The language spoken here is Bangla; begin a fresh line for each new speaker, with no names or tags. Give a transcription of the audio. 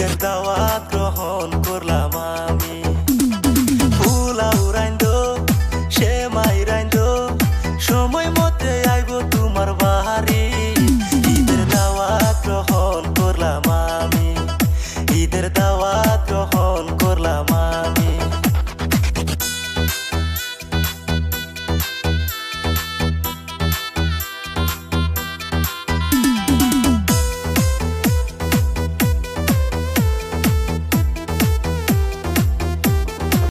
কেকের দাওয়াত গ্রহণ করলাম আমি। পোলাও রাইন্দ সে সময় মতে আইব তোমার বাহারি ঈদের দাওয়াত গ্রহণ করলাম আমি। ঈদের দাওয়াত গ্রহণ